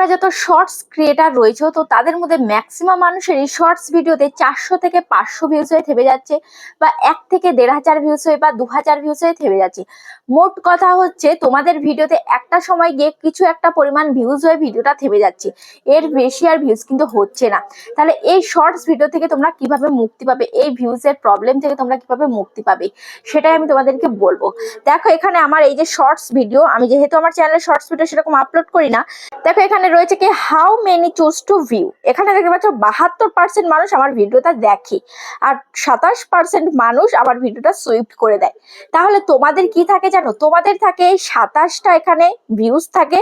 তোমরা যত shorts creator রয়েছো, তো তাদের মধ্যে ম্যাক্সিমাম মানুষেরই শর্টস ভিডিওতে চারশো থেকে পাঁচশো ভিউজ হয়ে থেমে যাচ্ছে বা এক থেকে দেড় হাজার ভিউজ হয়ে বা দু হাজার ভিউজ হয়ে থেমে যাচ্ছে। মোট কথা হচ্ছে, তোমাদের ভিডিওতে একটা সময় গিয়ে কিছু একটা পরিমাণ ভিউজ হয়ে ভিডিওটা থেমে যাচ্ছে। এর বেশি আর ভিউজ কিন্তু হচ্ছে না। তাহলে এই শর্টস ভিডিও থেকে তোমরা কীভাবে মুক্তি পাবে? এই ভিউজের প্রবলেম থেকে তোমরা কীভাবে মুক্তি পাবে? সেটাই আমি তোমাদেরকে বলব। দেখো এখানে আমার এই যে শর্টস ভিডিও আমি যেহেতু আমার চ্যানেলে শর্টস ভিডিও সেরকম আপলোড করি না, দেখো এখানে রয়েছে কি how many choose to view এখানে দেখতে পাচ্ছ, বাহাত্তর পার্সেন্ট মানুষ আমার ভিডিওটা দেখে আর সাতাশ পার্সেন্ট মানুষ আমার ভিডিওটা সুইফট করে দেয়। তাহলে তোমাদের কি থাকে জানো? তোমাদের থাকে সাতাশটা এখানে ভিউজ থাকে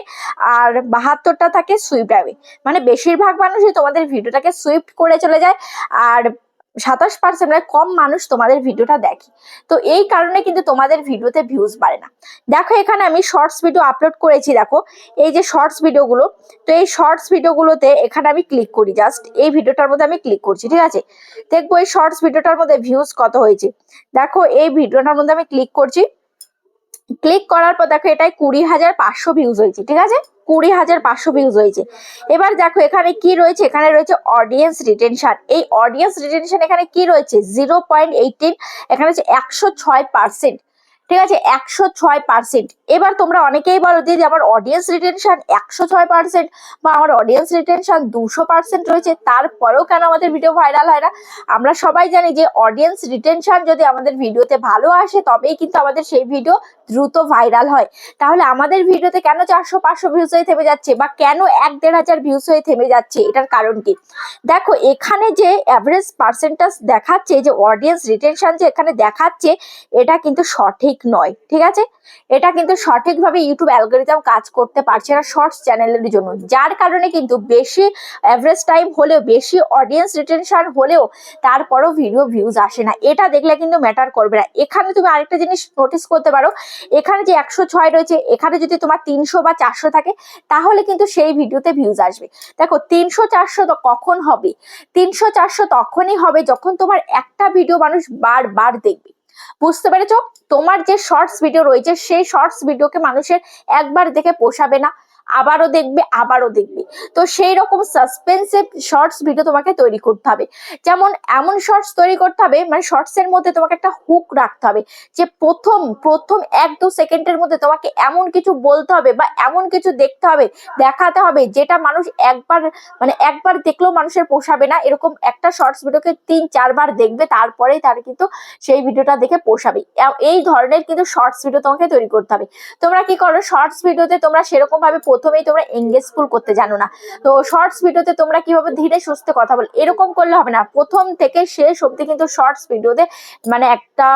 আর বাহাত্তরটা থাকে সুইফট হবে মানে বেশিরভাগ মানুষই তোমাদের ভিডিওটাকে সুইফট করে চলে যায় আর সাতাশ পার্সেন্ট কম মানুষ তোমাদের ভিডিওটা দেখে। তো এই কারণে কিন্তু তোমাদের ভিডিওতে ভিউজ বাড়ে না। দেখো, এখানে আমি শর্টস ভিডিও আপলোড করেছি, দেখো। এই যে শর্টস ভিডিওগুলো তো এই শর্টস ভিডিওগুলোতে এখানে আমি ক্লিক করি জাস্ট এই ভিডিওটার মধ্যে আমি ক্লিক করছি, ঠিক আছে? দেখব এই শর্টস ভিডিওটার মধ্যে ভিউজ কত হয়েছে। দেখো, এই ভিডিওটার মধ্যে আমি ক্লিক করছি। ক্লিক করার পর দেখো এটাই কুড়ি হাজার পাঁচশো ভিউজ হয়েছে, ঠিক আছে? কুড়ি হাজার পাঁচশো ভিউজ হয়েছে। এবার দেখো এখানে কি রয়েছে? এখানে রয়েছে অডিয়েন্স রিটেনশন এই অডিয়েন্স রিটেনশন এখানে কি রয়েছে? জিরো পয়েন্ট এইটিন এখানে হচ্ছে একশো ছয় পার্সেন্ট ঠিক আছে? একশো ছয় পার্সেন্ট এবার তোমরা অনেকেই বলো যে আমার অডিয়েন্স রিটেনশন একশো ছয় পার্সেন্ট বা আমার অডিয়েন্স রিটেনশন দুশো পার্সেন্ট রয়েছে, তারপরেও কেন আমাদের ভিডিও ভাইরাল হয় না? আমরা সবাই জানি যে অডিয়েন্স রিটেনশন যদি আমাদের ভিডিওতে ভালো আসে, তবেই কিন্তু আমাদের সেই ভিডিও দ্রুত ভাইরাল হয়। তাহলে আমাদের ভিডিওতে কেন চারশো, পাঁচশো ভিউজ হয়ে থেমে যাচ্ছে বা কেন এক দেড় হাজার ভিউজ হয়ে থেমে যাচ্ছে? এটার কারণ কি? দেখো, এখানে যে অ্যাভারেজ পার্সেন্টেজ দেখাচ্ছে, যে অডিয়েন্স রিটেনশন যে এখানে দেখাচ্ছে, এটা কিন্তু সঠিক নয়, ঠিক আছে? এটা কিন্তু সঠিকভাবে ইউটিউব অ্যালগোরিদম কাজ করতে পারছে না শর্টস চ্যানেলের জন্য। যার কারণে কিন্তু বেশি অ্যাভারেজ টাইম হলেও, বেশি অডিয়েন্স রিটেনশন হলেও তারপরও ভিডিও ভিউজ আসে না। এটা দেখলে কিন্তু ম্যাটার করবে না। এখানে তুমি আরেকটা জিনিস নোটিস করতে পারো এখানে যে একশো ছয় রয়েছে, এখানে যদি তোমার তিনশো বা চারশো থাকে, তাহলে কিন্তু সেই ভিডিওতে ভিউজ আসবে। দেখো, তিনশো চারশো তো কখন হবে? তিনশো চারশো তখনই হবে যখন তোমার একটা ভিডিও মানুষ বারবার দেখবে। বুঝতে পেরেছ? তোমার যে শর্টস ভিডিও রয়েছে, সেই শর্টস ভিডিওকে মানুষের একবার দেখে পোষাবে না। আবারও দেখবে আবারও দেখবে। তো সেই রকম সাসপেন্সিভ শর্টস ভিডিও তোমাকে তৈরি করতে হবে। যেমন এমন শর্টস তৈরি করতে হবে মানে শর্টস এর মধ্যে তোমাকে একটা হুক রাখতে হবে, যে প্রথম প্রথম এক দু সেকেন্ডের মধ্যে তোমাকে এমন কিছু বলতে হবে বা এমন কিছু দেখতে হবে, দেখাতে হবে, যেটা মানুষ একবার মানে একবার দেখলেও মানুষের পোষাবে না। এরকম একটা শর্টস ভিডিওকে তিন, চারবার দেখবে, তারপরেই তার কিন্তু সেই ভিডিওটা দেখে পোষাবে। এই ধরনের কিন্তু শর্টস ভিডিও তোমাকে তৈরি করতে হবে। তোমরা কি করো? শর্টস ভিডিওতে তোমরা সেরকম ভাবে প্রথমেই তোমরা এঙ্গেজফুল করতে জানো না। তো শর্টস ভিডিওতে তোমরা কীভাবে ধীরে সুস্থে কথা বল, এরকম করলে হবে না। প্রথম থেকে শেষ অবধি কিন্তু শর্টস ভিডিওতে মানে একটা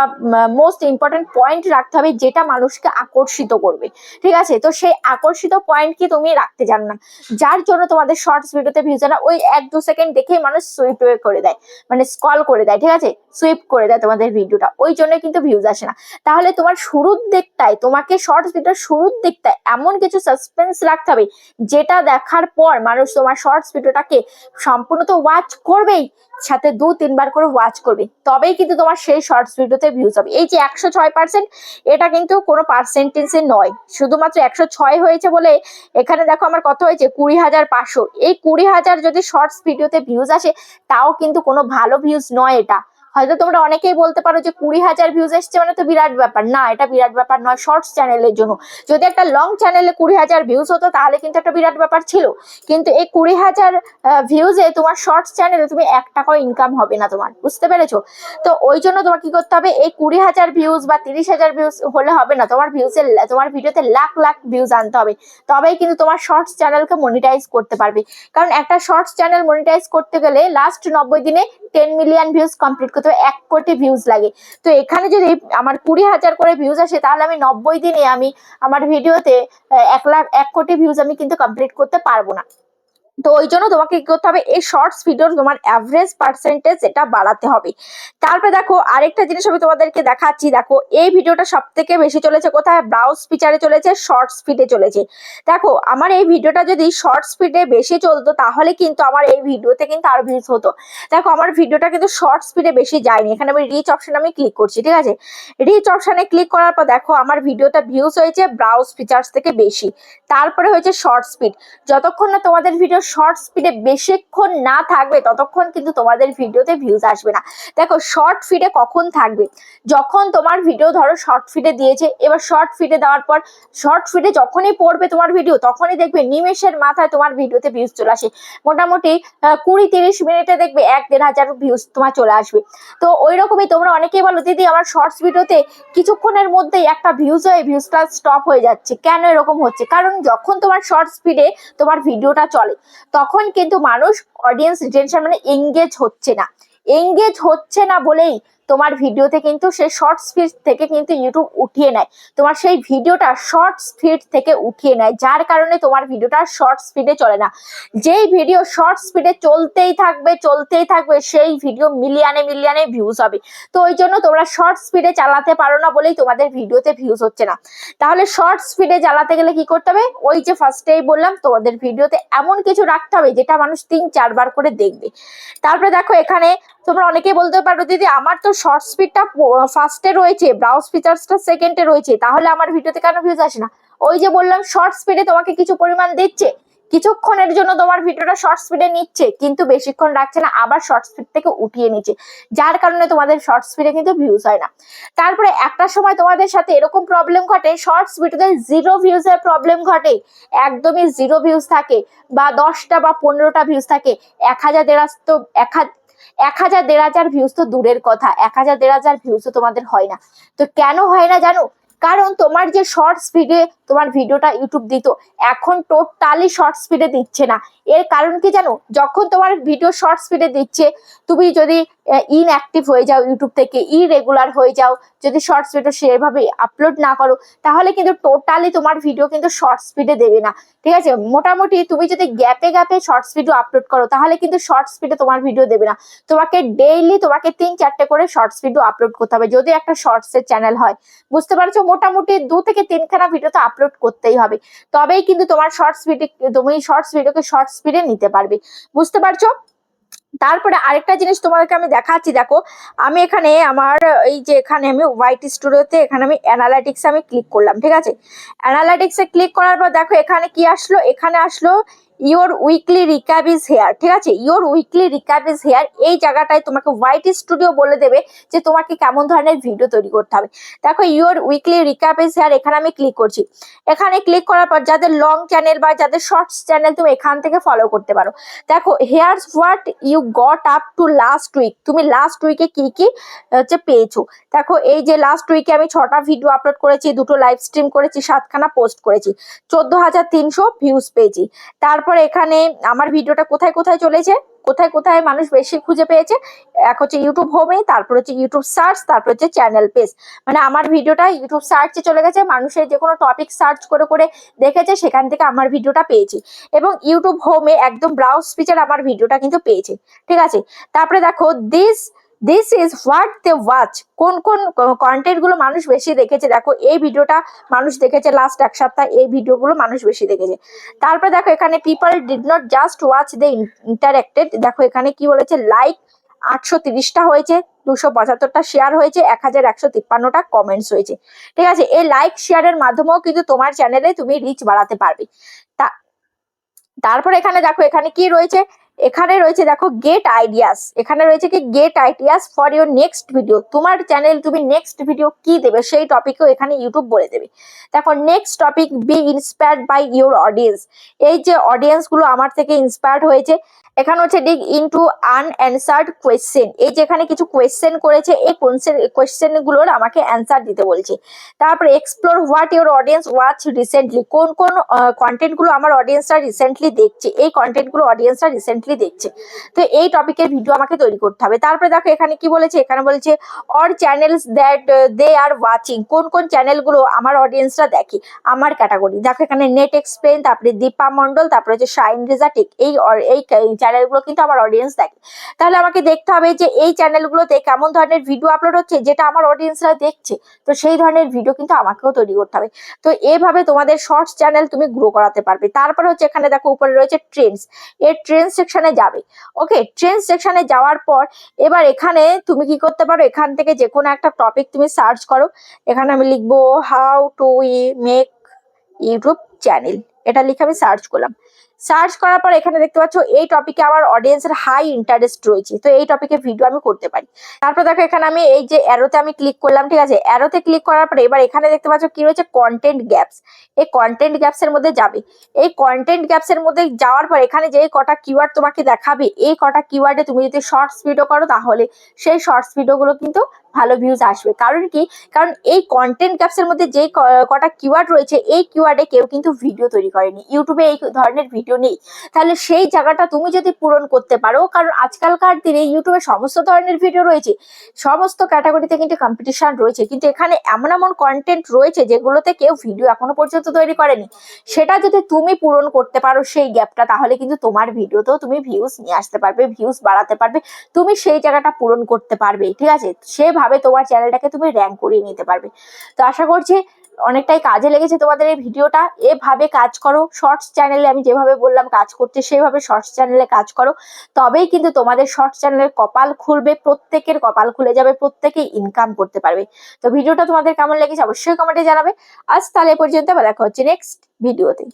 মোস্ট ইম্পর্টেন্ট পয়েন্ট রাখতে হবে যেটা মানুষকে আকর্ষিত করবে। ঠিক আছে? তো সেই আকর্ষিত পয়েন্ট কি তুমি রাখতে জানো না। যার জন্য তোমাদের শর্টস ভিডিওতে ভিউজ না, ওই এক দু সেকেন্ড দেখেই মানুষ সুইপ করে দেয়। মানে স্কল করে দেয়, ঠিক আছে? সুইপ করে দেয় তোমাদের ভিডিওটা। ওই জন্য কিন্তু ভিউজ আসে না। তাহলে তোমার শুরুর দিকটায়, তোমাকে শর্টস ভিডিওর শুরুর দিকটায় এমন কিছু সাসপেন্স রাখতে হবে। যেটা দেখার পর মানুষ তোমার শর্টস ভিডিওটাকে সম্পূর্ণ তো ওয়াচ করবেই, সাথে দু তিনবার করে ওয়াচ করবে। তবেই কিন্তু তোমার সেই শর্টস ভিডিওতে ভিউজ হবে। এই যে একশো ছয় পার্সেন্ট এটা কিন্তু কোনো পার্সেন্টেজে নয়। শুধুমাত্র একশো ছয় হয়েছে বলে এখানে দেখো আমার কত হয়েছে? কুড়ি হাজার পাঁচশো। এই কুড়ি হাজার যদি শর্টস ভিডিওতে ভিউজ আসে, তাও কিন্তু কোনো ভালো ভিউজ নয় এটা। হয়তো তোমরা অনেকেই বলতে পারো যে কুড়ি হাজার ভিউজ এসছে মানে তো বিরাট ব্যাপার। না, এটা বিরাট ব্যাপার নয় শর্টস চ্যানেলের জন্য। যদি একটা লং চ্যানেলে কুড়ি হাজার ভিউজ হতো, তাহলে কিন্তু একটা বিরাট ব্যাপার ছিল। কিন্তু এই কুড়ি হাজার ভিউজে তোমার শর্টস চ্যানেলে তুমি এক টাকাও ইনকাম হবে না তোমার। বুঝতে পেরেছ? তো ওই জন্য তোমার কি করতে হবে? এই কুড়ি হাজার ভিউজ বা তিরিশ হাজার ভিউজ হলে হবে না। তোমার ভিউজের তোমার ভিডিওতে লাখ লাখ ভিউজ আনতে হবে। তবেই কিন্তু তোমার শর্টস চ্যানেলকে মনিটাইজ করতে পারবে। কারণ একটা শর্টস চ্যানেল মনিটাইজ করতে গেলে লাস্ট নব্বই দিনে টেন মিলিয়ন ভিউজ কমপ্লিট হবে এক কোটি ভিউজ লাগে। তো এখানে যদি আমার কুড়ি হাজার করে ভিউজ আসে, তাহলে আমি নব্বই দিনে আমি আমার ভিডিওতে এক লাখ, এক কোটি ভিউজ আমি কিন্তু কমপ্লিট করতে পারব না। তো ওই জন্য তোমাকে কি করতে হবে, এই শর্টস ভিডিওর তোমার অ্যাভারেজ পার্সেন্টেজ এটা বাড়াতে হবে। তারপরে দেখো, আরেকটা জিনিস আমি তোমাদেরকে দেখাচ্ছি, দেখো, এই ভিডিওটা সব থেকে বেশি চলেছে কোথায়? ব্রাউজ ফিচারে চলেছে শর্ট স্পিডে চলেছে। দেখো, আমার এই ভিডিওটা যদি শর্ট স্পিডে বেশি চলতো, তাহলে কিন্তু আমার এই ভিডিওতে কিন্তু আরও ভিউজ হতো। দেখো, আমার ভিডিওটা কিন্তু শর্ট স্পিডে বেশি যায়নি। এখানে আমি রিচ অপশন আমি ক্লিক করছি, ঠিক আছে? রিচ অপশনে ক্লিক করার পর দেখো, আমার ভিডিওটা ভিউজ হয়েছে ব্রাউজ ফিচার্স থেকে বেশি। তারপরে হয়েছে শর্ট স্পিড যতক্ষণ না তোমাদের ভিডিও শর্ট স্পিডে বেশিক্ষণ না থাকবে, ততক্ষণ কিন্তু তোমাদের ভিডিওতে ভিউজ আসবে না। দেখো শর্ট ফিডে কখন থাকবে? যখন তোমার ভিডিও ধরো শর্ট ফিডে দিয়েছে, এবার শর্ট ফিডে দেওয়ার পর শর্ট ফিডে যখনই পড়বে তোমার ভিডিও তখনই দেখবে নিমেষের মাথায় তোমার ভিডিওতে ভিউজ চলে আসে। মোটামুটি কুড়ি তিরিশ মিনিটে দেখবে এক দেড় হাজার ভিউজ তোমার চলে আসবে। তো ওই রকমই তোমরা অনেকেই বলো, দিদি, আমার শর্টস ভিডিওতে কিছুক্ষণের মধ্যেই একটা ভিউজ হয়ে ভিউজটা স্টপ হয়ে যাচ্ছে। কেন এরকম হচ্ছে? কারণ যখন তোমার শর্ট স্পিডে তোমার ভিডিওটা চলে তখন কিন্তু মানুষ অডিয়েন্স রিটেনশন মানে এঙ্গেজ হচ্ছে না। এঙ্গেজ হচ্ছে না বলেই তোমার ভিডিওতে কিন্তু সেই শর্ট স্পিড থেকে কিন্তু ইউটিউব উঠিয়ে নেয়। তোমার সেই ভিডিওটা শর্ট স্পিড থেকে উঠিয়ে নেয়, যার কারণে তোমার ভিডিওটা শর্ট স্পিডে চলে না। যেই ভিডিও শর্ট স্পিডে চলতেই থাকবে চলতেই থাকবে, সেই ভিডিও মিলিয়নে মিলিয়নে ভিউজ হবে। তো ওই জন্য তোমরা শর্ট স্পিডে চালাতে পারো না বলেই তোমাদের ভিডিওতে ভিউজ হচ্ছে না। তাহলে শর্ট স্পিডে চালাতে গেলে কি করতে হবে? ওই যে ফার্স্টেই বললাম, তোমাদের ভিডিওতে এমন কিছু রাখতে হবে, যেটা মানুষ তিন চারবার করে দেখবে। তারপরে দেখো এখানে তোমরা অনেকেই বলতে পারো, দিদি, আমার তো শর্ট স্পিডটা ফার্স্টে রয়েছে ব্রাউজ ফিচার্সটা সেকেন্ডে রয়েছে, তাহলে আমার ভিডিওতে কেন ভিউজ আসে না? ওই যে বললাম শর্ট স্পিডে তোমাকে কিছু পরিমাণ দিচ্ছে, কিছুক্ষণের জন্য তোমার ভিডিওটা শর্ট স্পিডে নিচ্ছে, কিন্তু বেশিক্ষণ রাখছে না, আবার শর্ট স্পিড থেকে উঠিয়ে নিচ্ছে, যার কারণে তোমাদের শর্ট স্পিডে কিন্তু ভিউজ হয় না। তারপরে একটা সময় তোমাদের সাথে এরকম প্রবলেম ঘটে শর্টস ভিডিওতে জিরো ভিউজ এর প্রবলেম ঘটে, একদমই জিরো ভিউজ থাকে, বা দশটা বা পনেরোটা ভিউজ থাকে, এক হাজার দেড় তো এক হাজার এক হাজার দেড় হাজার ভিউজ তো দূরের কথা, এক হাজার দেড় হাজার ভিউজ তো তোমাদের হয় না। তো কেন হয় না জানো? কারণ তোমার যে শর্ট স্পিডে তোমার ভিডিওটা ইউটিউব দিত, এখন টোটালি শর্ট স্পিডে দিচ্ছে না। এর কারণ কি জানো? যখন তোমার ভিডিও শর্ট স্পিডে দিচ্ছে, তুমি যদি ইনঅ্যাক্টিভ হয়ে যাও ইউটিউব থেকে ইরেগুলার হয়ে যাও। যদি শর্ট ভিডিও সেভাবে আপলোড না করো, তাহলে কিন্তু টোটালি তোমার ভিডিও কিন্তু শর্ট স্পিডে দেবে না। ঠিক আছে? মোটামুটি তুমি যদি গ্যাপে গ্যাপে শর্টস ভিডিও আপলোড করো, তাহলে কিন্তু শর্ট স্পিডে তোমার ভিডিও দেবে না। তোমাকে ডেইলি তোমাকে তিন, চারটে করে শর্টস ভিডিও আপলোড করতে হবে। যদি একটা শর্টস এর চ্যানেল হয়, বুঝতে পারছ? মোটামুটি দু থেকে তিনখানা ভিডিও তো আপলোড করতেই হবে। তবেই কিন্তু তোমার শর্টস ভিডিও তুমি শর্টস ভিডিওকে শর্ট স্পিডে নিতে পারবে। বুঝতে পারছ? তারপরে আরেকটা জিনিস তোমাকে আমি দেখাচ্ছি, দেখো। আমি এখানে আমার, এই যে এখানে আমি হোয়াইট স্টুডিওতে এখানে আমি অ্যানালাইটিক্সে আমি ক্লিক করলাম, ঠিক আছে? অ্যানালাইটিক্সে ক্লিক করার পর দেখো এখানে কি আসলো? এখানে আসলো your weekly recap is here ঠিক আছে? Your weekly recap is here এই জায়গাটায় তোমাকে হোয়াইট স্টুডিও বলে দেবে যে তোমাকে কেমন ধরনের ভিডিও তৈরি করতে হবে। দেখো your weekly recap is here এখানে আমি ক্লিক করছি। এখানে ক্লিক করার পর যাদের লং চ্যানেল বা যাদের শর্টস চ্যানেল তুমি এখান থেকে ফলো করতে পারো। দেখো here's what you got up to last week তুমি লাস্ট উইকে কি কি, হচ্ছে পেয়েছ। দেখো, এই যে লাস্ট উইকে আমি ছটা ভিডিও আপলোড করেছি, দুটো লাইভ স্ট্রিম করেছি, সাতখানা পোস্ট করেছি। চোদ্দ হাজার তিনশো ভিউজ পেয়েছি। তারপর এখানে আমার ভিডিওটা কোথায় কোথায় চলেছে, কোথায় কোথায় মানুষ বেশি খুঁজে পেয়েছে, এক হচ্ছে ইউটিউব হোমে তারপর হচ্ছে ইউটিউব সার্চ তারপর হচ্ছে চ্যানেল পেজ মানে আমার ভিডিওটা ইউটিউব সার্চে চলে গেছে, মানুষের যে কোনো টপিক সার্চ করে করে দেখেছে, সেখান থেকে আমার ভিডিওটা পেয়েছি। এবং ইউটিউব হোমে একদম ব্রাউজ ফিচার আমার ভিডিওটা কিন্তু পেয়েছে। ঠিক আছে? তারপরে দেখো this this is what they watch কোন কোন কন্টেন্টগুলো মানুষ বেশি দেখেছে? দেখো, এই ভিডিওটা মানুষ দেখেছে লাস্ট এক সপ্তাহ, এই ভিডিওগুলো মানুষ বেশি দেখেছে। তারপরে দেখো, এখানে people did not just watch they interacted দেখো, এখানে কি বলেছে? লাইক আটশো তিরিশটা হয়েছে, দুশো পঁচাত্তরটা শেয়ার হয়েছে, এক হাজার একশো তিপ্পান্নটা কমেন্টস হয়েছে। ঠিক আছে, এই লাইক শেয়ারের মাধ্যমেও কিন্তু তোমার চ্যানেলে তুমি রিচ বাড়াতে পারবে। তা তারপর এখানে দেখো, এখানে কি রয়েছে? এখানে রয়েছে দেখো গেট আইডিয়াস এখানে রয়েছে কি? Get ideas for your next video তোমার চ্যানেল তুমি নেক্সট ভিডিও কি দেবে? সেই টপিকও এখানে ইউটিউব বলে দেবে। দেখো next topic be inspired by your audience এই যে অডিয়েন্সগুলো আমার থেকে ইন্সপায়ার্ড হয়েছে এখানে হচ্ছে ডিগ ইনটু আনঅ্যান্সার্ড কোয়েশ্চেন এই যেখানে কিছু কোয়েশ্চেন করেছে, এই কোয়েশ্চেনগুলোর আমাকে অ্যান্সার দিতে বলছে। তারপরে explore what your audience watch recently কোন কোন কন্টেন্টগুলো আমার অডিয়েন্সরা রিসেন্টলি দেখছে? এই কন্টেন্টগুলো অডিয়েন্সরা রিসেন্টলি দেখছে। তো এই টপিকের ভিডিও আমাকে তৈরি করতে হবে। তারপরে দেখো এখানে কি বলেছে? এখানে বলেছে or channels that they are watching কোন কোন চ্যানেলগুলো আমার অডিয়েন্সরা দেখে? আমার ক্যাটাগরি দেখো এখানে নেট এক্সপ্লেন তারপরে দীপা মন্ডল তারপরে হচ্ছে শাইন রেজাটিক এই এই চ্যানেলগুলো কিন্তু আমার অডিয়েন্স দেখে। তাহলে আমাকে দেখতে হবে যে এই চ্যানেলগুলোতে কেমন ধরনের ভিডিও আপলোড হচ্ছে, যেটা আমার অডিয়েন্সরা দেখছে। তো সেই ধরনের ভিডিও কিন্তু আমাকেও তৈরি করতে হবে। তো এভাবে তোমাদের শর্টস চ্যানেল তুমি গ্রো করাতে পারবে। তারপর হচ্ছে এখানে দেখো, উপরে রয়েছে ট্রেন্ডস এর ট্রেন্ড সেকশনে যাবে। ওকে ট্রেন্ড সেকশনে যাওয়ার পর এবার এখানে তুমি কি করতে পারো? এখান থেকে যে কোনো একটা টপিক তুমি সার্চ করো। এখানে আমি লিখব how to make YouTube channel এটা লিখে আমি সার্চ করলাম। সার্চ করার পর এখানে দেখতে পাচ্ছ, এই টপিকে আমার অডিয়েন্সের হাই ইন্টারেস্ট রয়েছে। তো এই টপিকে ভিডিও আমি করতে পারি। তারপর দেখো, এখানে আমি এই যে অ্যারোতে আমি ক্লিক করলাম, ঠিক আছে? অ্যারোতে ক্লিক করার পরে এবার এখানে দেখতে পাচ্ছ কি রয়েছে? কন্টেন্ট গ্যাপস এই কন্টেন্ট গ্যাপস এর মধ্যে যাবে। এই কন্টেন্ট গ্যাপস এর মধ্যে যাওয়ার পর এখানে যে কটা কিওয়ার্ড তোমাকে দেখাবে, এই কটা কিওয়ার্ডে তুমি যদি শর্টস ভিডিও করো, তাহলে সেই শর্টস ভিডিওগুলো কিন্তু ভালো ভিউজ আসবে। কারণ কি? কারণ এই কন্টেন্ট গ্যাপস এর মধ্যে ক- কটা কিওয়ার্ড রয়েছে, এই কিওয়ার্ডে কেউ কিন্তু ভিডিও তৈরি করেনি। ইউটিউবে এই ধরনের ভিডিও নেই। তাহলে সেই জায়গাটা তুমি যদি পূরণ করতে পারো, কারণ আজকালকার দিনে ইউটিউবে সমস্ত ধরনের ভিডিও রয়েছে। সমস্ত ক্যাটাগরিতে কিন্তু কম্পিটিশন রয়েছে। কিন্তু এখানে এমন এমন কন্টেন্ট রয়েছে যেগুলোতে কেউ ভিডিও এখনও পর্যন্ত তৈরি করেনি। সেটা যদি তুমি পূরণ করতে পারো সেই গ্যাপটা তাহলে কিন্তু তোমার ভিডিওতেও তুমি ভিউজ নিয়ে আসতে পারবে ভিউজ বাড়াতে পারবে। তুমি সেই জায়গাটা পূরণ করতে পারবে, ঠিক আছে? সেভাবে তোমার চ্যানেলটাকে তুমি র্যাঙ্ক করিয়ে নিতে পারবে। তো আশা করছি অনেকটাই কাজে লেগেছে তোমাদের এই ভিডিওটা। এভাবে কাজ করো শর্টস চ্যানেলে আমি যেভাবে বললাম কাজ করতে সেইভাবে শর্টস চ্যানেলে কাজ করো। তবেই কিন্তু তোমাদের শর্টস চ্যানেলের কপাল খুলবে, প্রত্যেকের কপাল খুলে যাবে, প্রত্যেকেই ইনকাম করতে পারবে। তো ভিডিওটা তোমাদের কেমন লেগেছে অবশ্যই কমেন্টে জানাবে। আজ তাহলে পর্যন্ত দেখা হচ্ছে নেক্সট ভিডিওতে